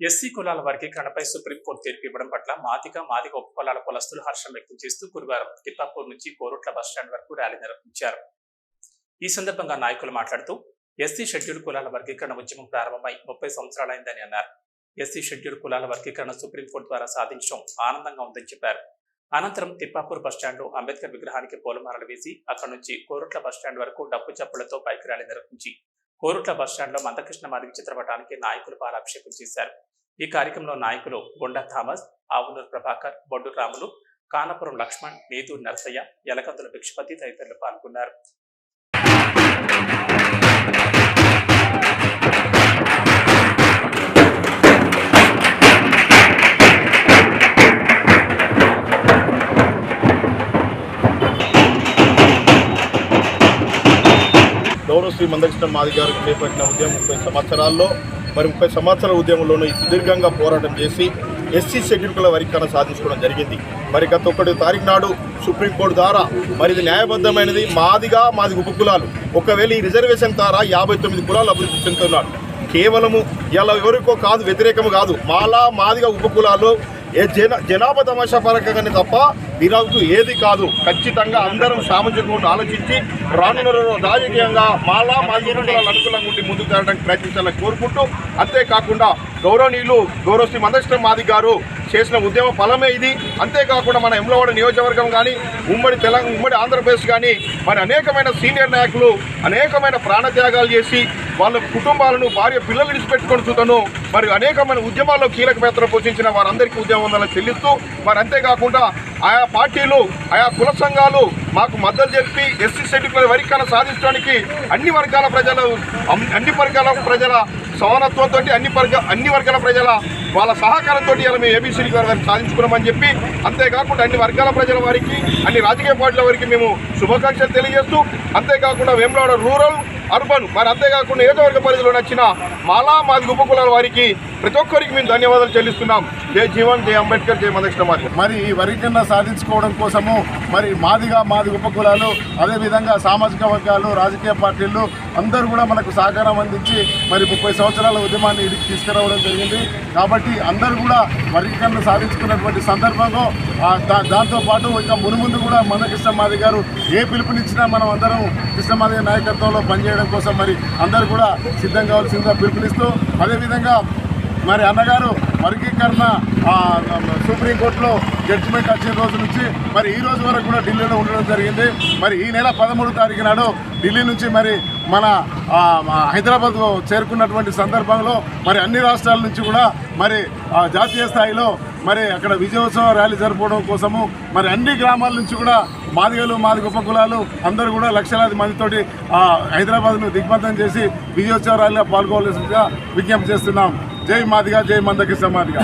SC కులాల వర్గీకరణపై supreme court తీర్పు ఇవ్వడం పట్ల మాదిక మాదిక ఉపకులాల కులస్తులు హర్షం వ్యక్తం చేస్తూ గురువారం తిప్పాపూర్ నుంచి కోరుట్ల బస్టాండ్ వరకు ర్యాలీ నిర్వహించారు. ఈ సందర్భంగా నాయకులు మాట్లాడుతూ ఎస్సీ షెడ్యూల్ కులాల వర్గీకరణ ఉద్యమం ప్రారంభమై ముప్పై సంవత్సరాలైందని అన్నారు. ఎస్సీ షెడ్యూల్ కులాల వర్గీకరణ సుప్రీంకోర్టు ద్వారా సాధించడం ఆనందంగా ఉందని చెప్పారు. అనంతరం తిప్పాపూర్ బస్టాండ్లో అంబేద్కర్ విగ్రహానికి పూలమాలలు వేసి అక్కడి నుంచి కోరుట్ల బస్టాండ్ వరకు డప్పు చప్పులతో బైక్ ర్యాలీ నిర్వహించి కోరుట్ల బస్టాండ్లో మందకృష్ణ మాదిగ చిత్రపటానికి నాయకులు పాలాభిషేకం చేశారు. ఈ కార్యక్రమంలో నాయకులు గుండా థామస్ ఆవునూరు ప్రభాకర్ బొడ్డు రాములు కానపురం లక్ష్మణ్ నేతూరు నరసయ్య యలకందుల భిక్షపతి తదితరులు పాల్గొన్నారు. గౌరవ శ్రీ మందకృష్ణ మాది గారు చేపట్టిన ఉద్యమం ముప్పై సంవత్సరాల్లో మరి ముప్పై సంవత్సరాల ఉద్యమంలోనూ ఈ సుదీర్ఘంగా పోరాటం చేసి ఎస్సీ షెడ్యూల్ వర్గీకరణ సాధించుకోవడం జరిగింది. మరి గత ఒకటి తారీఖు నాడు సుప్రీంకోర్టు ద్వారా మరి ఇది న్యాయబద్ధమైనది. మాదిగా మాది ఉపకులాలు. ఒకవేళ ఈ రిజర్వేషన్ ద్వారా యాభై తొమ్మిది కులాలు అభివృద్ధి చెందుతున్నాడు కేవలము ఇలా ఎవరికో కాదు వ్యతిరేకము కాదు. మాలా మాదిగా ఉపకులాలు ఏ జన జనాభా తమాషా పరకంగానే తప్ప ఈరోజు ఏది కాదు. ఖచ్చితంగా అందరం సామాజికంగా ఆలోచించి రానున్న రాజకీయంగా మాలా మాదిగ అనుకూలంగా ఉండి ముందుకు తేడానికి ప్రయత్నించాలని కోరుకుంటూ అంతేకాకుండా గౌరవనీయులు గౌరవశ్రీ మందకృష్ణ మాది గారు చేసిన ఉద్యమ ఫలమే ఇది. అంతేకాకుండా మన ఎమ్లవాడ నియోజకవర్గం కానీ ఉమ్మడి తెలంగాణ ఉమ్మడి ఆంధ్రప్రదేశ్ కానీ మరి అనేకమైన సీనియర్ నాయకులు అనేకమైన ప్రాణత్యాగాలు చేసి వాళ్ళ కుటుంబాలను భార్య పిల్లలు విడిచిపెట్టుకొని చూతను. మరి అనేకమైన ఉద్యమాల్లో కీలక పాత్ర పోషించిన వారందరికీ ఉద్యమం చెల్లిస్తూ మరి అంతేకాకుండా ఆయా పార్టీలు ఆయా కుల సంఘాలు మాకు మద్దతు చెప్పి ఎస్సీ షెడ్యూల్ వరికరణ సాధించడానికి అన్ని వర్గాల ప్రజలు అన్ని వర్గాల ప్రజల సమానత్వంతో అన్ని వర్గ అన్ని వర్గాల ప్రజల వాళ్ళ సహకారంతో ఇలా మేము ఏబీసీ గారు సాధించుకున్నామని చెప్పి అంతేకాకుండా అన్ని వర్గాల ప్రజల వారికి అన్ని రాజకీయ పార్టీల వారికి మేము శుభాకాంక్షలు తెలియజేస్తూ అంతేకాకుండా వేములవాడ రూరల్ అర్బన్ మరి అంతేకాకుండా నియోజకవర్గ పరిధిలో నచ్చిన మాలా మాది ఉపకులాల వారికి ప్రతి ఒక్కరికి మేము ధన్యవాదాలు చెల్లిస్తున్నాం. జై జీవన్ జై అంబేద్కర్ జై మందకృష్ణ మరి ఈ వరికన్నా సాధించుకోవడం కోసము మరి మాదిగా మాది ఉపకులాలు అదేవిధంగా సామాజిక వర్గాలు రాజకీయ పార్టీలు అందరూ కూడా మనకు సహకారం అందించి మరి ముప్పై సంవత్సరాల ఉద్యమాన్ని ఇడికి తీసుకురావడం జరిగింది. కాబట్టి అందరూ కూడా వర్గీకరణ సాధించుకున్నటువంటి సందర్భంలో దాంతోపాటు ఇంకా మునుముందు కూడా మన కృష్ణమాది గారు ఏ పిలుపునిచ్చినా మనం అందరం కృష్ణమాది నాయకత్వంలో పనిచేయడం కోసం మరి అందరూ కూడా సిద్ధం కావాల్సిందిగా పిలుపునిస్తూ అదేవిధంగా మరి అన్నగారు వర్గీకరణ సుప్రీంకోర్టులో జడ్జిమెంట్ వచ్చిన రోజు నుంచి మరి ఈ రోజు వరకు కూడా ఢిల్లీలో ఉండడం జరిగింది. మరి ఈ నెల పదమూడు తారీఖు నాడు ఢిల్లీ నుంచి మరి మన హైదరాబాద్ చేరుకున్నటువంటి సందర్భంలో మరి అన్ని రాష్ట్రాల నుంచి కూడా మరి ఆ, జాతీయ స్థాయిలో మరి అక్కడ విజయోత్సవ ర్యాలీ జరపడం కోసము మరి అన్ని గ్రామాల నుంచి కూడా మాదిగలు మాదిగ ఉపకులాలు అందరూ కూడా లక్షలాది మందితోటి హైదరాబాద్ను దిగ్బంధం చేసి విజయోత్సవ ర్యాలీలో పాల్గొవలసిందిగా విజ్ఞప్తి చేస్తున్నాం. జై మాదిగా జై మందకృష్ణ మాదిగా